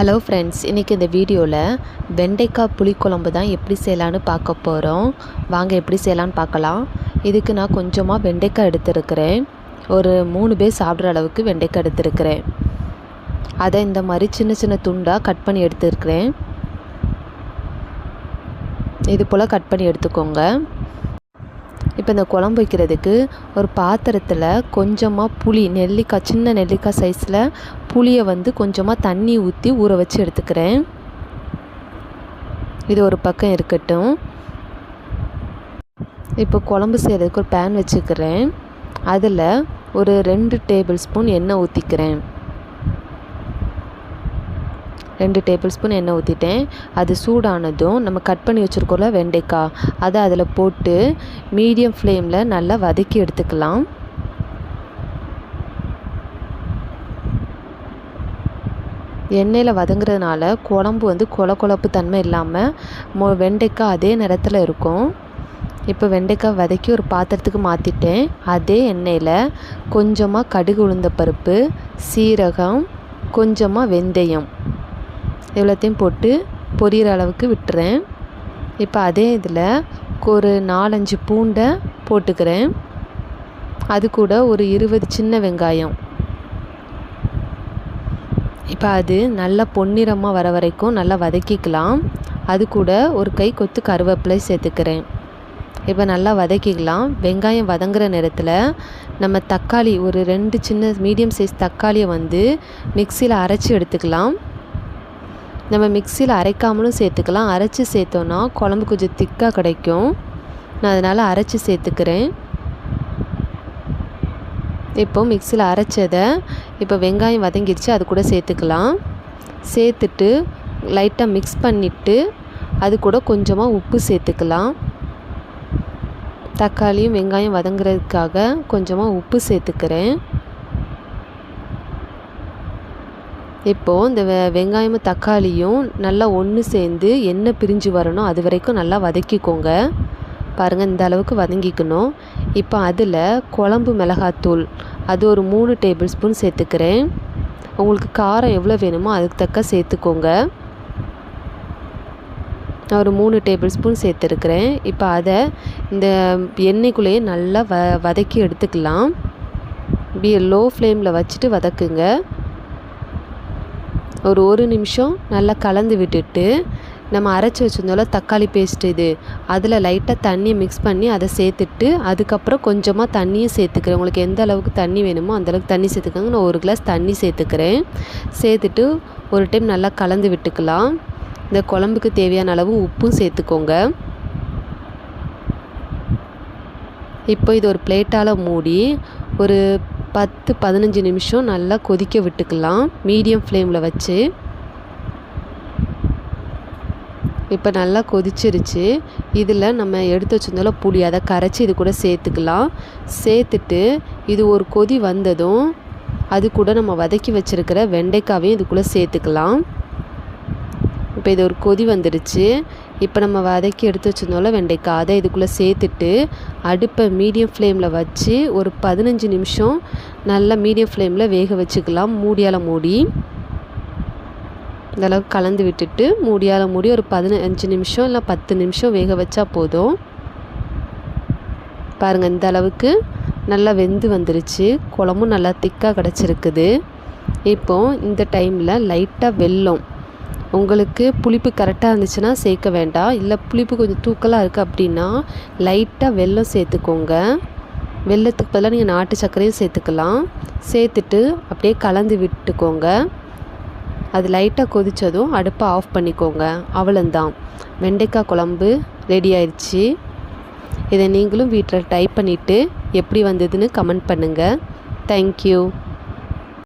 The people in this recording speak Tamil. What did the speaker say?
ஹலோ ஃப்ரெண்ட்ஸ் இன்றைக்கி இந்த வீடியோவில் வெண்டைக்காய் புளிக்குழம்பு தான் எப்படி செய்யலான்னு பார்க்க போகிறோம் வாங்க எப்படி செய்யலான்னு பார்க்கலாம். இதுக்கு நான் கொஞ்சமாக வெண்டைக்காய் எடுத்துருக்கிறேன். ஒரு மூணு பேர் சாப்பிட்ற அளவுக்கு வெண்டைக்காய் எடுத்துருக்கிறேன். அதை இந்த மாதிரி சின்ன சின்ன துண்டாக கட் பண்ணி எடுத்துருக்கிறேன். இது போல் கட் பண்ணி எடுத்துக்கோங்க. இப்போ இந்த குழம்பு வைக்கிறதுக்கு ஒரு பாத்திரத்தில் கொஞ்சமாக புளி நெல்லிக்காய் சின்ன நெல்லிக்காய் சைஸில் புளியை வந்து கொஞ்சமாக தண்ணி ஊற்றி ஊற வச்சு எடுத்துக்கிறேன். இது ஒரு பக்கம் இருக்கட்டும். இப்போ குழம்பு செய்கிறதுக்கு ஒரு பேன் வச்சுக்கிறேன். அதில் ஒரு ரெண்டு டேபிள் ஸ்பூன் எண்ணெய் ஊற்றிக்கிறேன் ரெண்டு டேபிள் ஸ்பூன் எண்ணெய் ஊற்றிட்டேன் அது சூடானதும் நம்ம கட் பண்ணி வச்சுருக்கோம்ல வெண்டைக்காய் அதை அதில் போட்டு மீடியம் ஃப்ளேமில் நல்லா வதக்கி எடுத்துக்கலாம். எண்ணெயில் வதங்குறதுனால குழம்பு வந்து கொல கொழப்பு தன்மை இல்லாமல் மொ வெண்டைக்காய் அதே நிறத்தில் இருக்கும். இப்போ வெண்டைக்காய் வதக்கி ஒரு பாத்திரத்துக்கு மாற்றிட்டேன் அதே எண்ணெயில் கொஞ்சமாக கடுகு உளுந்த பருப்பு சீரகம் கொஞ்சமாக வெந்தயம். இவ்வளோத்தையும் போட்டு பொரியிற அளவுக்கு விட்டுறேன். இப்போ அதே இதில் ஒரு நாலஞ்சு பூண்டை போட்டுக்கிறேன். அது கூட ஒரு இருபது சின்ன வெங்காயம். இப்போ அது நல்லா பொன்னிறமாக வர வரைக்கும் நல்லா வதக்கிக்கலாம். அது கூட ஒரு கை கொத்து கருவேப்பிலை சேர்த்துக்கிறேன். இப்போ நல்லா வதக்கிக்கலாம். வெங்காயம் வதங்குற நேரத்தில் நம்ம தக்காளி ஒரு ரெண்டு சின்ன மீடியம் சைஸ் தக்காளியை வந்து மிக்சியில் அரைச்சி எடுத்துக்கலாம். நம்ம மிக்சியில் அரைக்காமலும் சேர்த்துக்கலாம். அரைச்சி சேர்த்தோன்னா குழம்பு கொஞ்சம் திக்காக கிடைக்கும். நான் அதனால் அரைச்சி சேர்த்துக்கிறேன். இப்போ மிக்சியில் அரைச்சதை இப்போ வெங்காயம் வதங்கிடுச்சு அது கூட சேர்த்துக்கலாம். சேர்த்துட்டு லைட்டாக மிக்ஸ் பண்ணிவிட்டு அது கூட கொஞ்சமாக உப்பு சேர்த்துக்கலாம். தக்காளியும் வெங்காயம் வதங்குறதுக்காக கொஞ்சமாக உப்பு சேர்த்துக்கிறேன். இப்போது இந்த வெ வெங்காயமும் தக்காளியும் நல்லா ஒன்று சேர்ந்து எண்ணெய் பிரிஞ்சு வரணும். அது வரைக்கும் நல்லா வதக்கிக்கோங்க. பாருங்கள் இந்த அளவுக்கு வதங்கிக்கணும். இப்போ அதில் குழம்பு மிளகாத்தூள் அது ஒரு மூணு டேபிள் ஸ்பூன் சேர்த்துக்கிறேன். உங்களுக்கு காரம் எவ்வளோ வேணுமோ அதுக்கு தக்க சேர்த்துக்கோங்க. நான் ஒரு மூணு டேபிள் ஸ்பூன் சேர்த்துருக்குறேன். இப்போ அதை இந்த எண்ணெய்க்குள்ளேயே நல்லா வ வதக்கி எடுத்துக்கலாம். பி லோ ஃப்ளேமில் வச்சுட்டு வதக்குங்க. ஒரு ஒரு நிமிஷம் நல்லா கலந்து விட்டுட்டு நம்ம அரைச்சி வச்சுருந்தோம்ல தக்காளி பேஸ்ட் இது. அதில் லைட்டாக தண்ணியை மிக்ஸ் பண்ணி அதை சேர்த்துட்டு அதுக்கப்புறம் கொஞ்சமாக தண்ணியும் சேர்த்துக்கிறேன். உங்களுக்கு எந்த அளவுக்கு தண்ணி வேணுமோ அந்தளவுக்கு தண்ணி சேர்த்துக்கோங்க. நான் ஒரு கிளாஸ் தண்ணி சேர்த்துக்கிறேன். சேர்த்துட்டு ஒரு டைம் நல்லா கலந்து விட்டுக்கலாம். இந்த குழம்புக்கு தேவையான அளவு உப்பும் சேர்த்துக்கோங்க. இப்போ இது ஒரு பிளேட்டால் மூடி ஒரு பத்து பதினஞ்சு நிமிஷம் நல்லா கொதிக்க விட்டுக்கலாம். மீடியம் ஃப்ளேமில் வச்சு. இப்போ நல்லா கொதிச்சிருச்சு. இதில் நம்ம எடுத்து வச்சிருந்தாலும் புளி அதை கரைச்சி இது கூட சேர்த்துக்கலாம். சேர்த்துட்டு இது ஒரு கொதி வந்ததும் அது கூட நம்ம வதக்கி வச்சுருக்கிற வெண்டைக்காவையும் இதுக்குள்ளே சேர்த்துக்கலாம். இப்போ இது ஒரு கொதி வந்துடுச்சு இப்போ நம்ம வதக்கி எடுத்து வச்சுருந்தோம்ல வெண்டைக்காய் அதை இதுக்குள்ளே சேர்த்துட்டு அடுப்பை மீடியம் ஃப்ளேமில் வச்சு ஒரு பதினஞ்சு நிமிஷம் நல்லா மீடியம் ஃப்ளேமில் வேக வச்சுக்கலாம். மூடியால் மூடி. இந்தளவுக்கு கலந்து விட்டுட்டு மூடியால் மூடி ஒரு பதினஞ்சு நிமிஷம் இல்லை பத்து நிமிஷம் வேக வச்சா போதும். பாருங்கள் இந்த அளவுக்கு நல்லா வெந்து வந்துருச்சு. குழம்பும் நல்லா திக்காக கிடச்சிருக்குது. இப்போது இந்த டைமில் லைட்டாக வெல்லம். உங்களுக்கு புளிப்பு கரெக்டாக இருந்துச்சுன்னா சேர்க்க வேண்டாம். இல்லை புளிப்பு கொஞ்சம் தூக்கலாக இருக்குது அப்படின்னா லைட்டாக வெல்லம் சேர்த்துக்கோங்க. வெள்ளத்துக்கு பதிலாக நீங்கள் நாட்டு சர்க்கரையும் சேர்த்துக்கலாம். சேர்த்துட்டு அப்படியே கலந்து விட்டுக்கோங்க. அது லைட்டாக கொதித்ததும் அடுப்பை ஆஃப் பண்ணிக்கோங்க. அவ்வளோந்தான் வெண்டைக்காய் குழம்பு ரெடி ஆயிடுச்சு. இதை நீங்களும் வீட்டில் ட்ரை பண்ணிவிட்டு எப்படி வந்ததுன்னு கமெண்ட் பண்ணுங்கள் தேங்க்யூ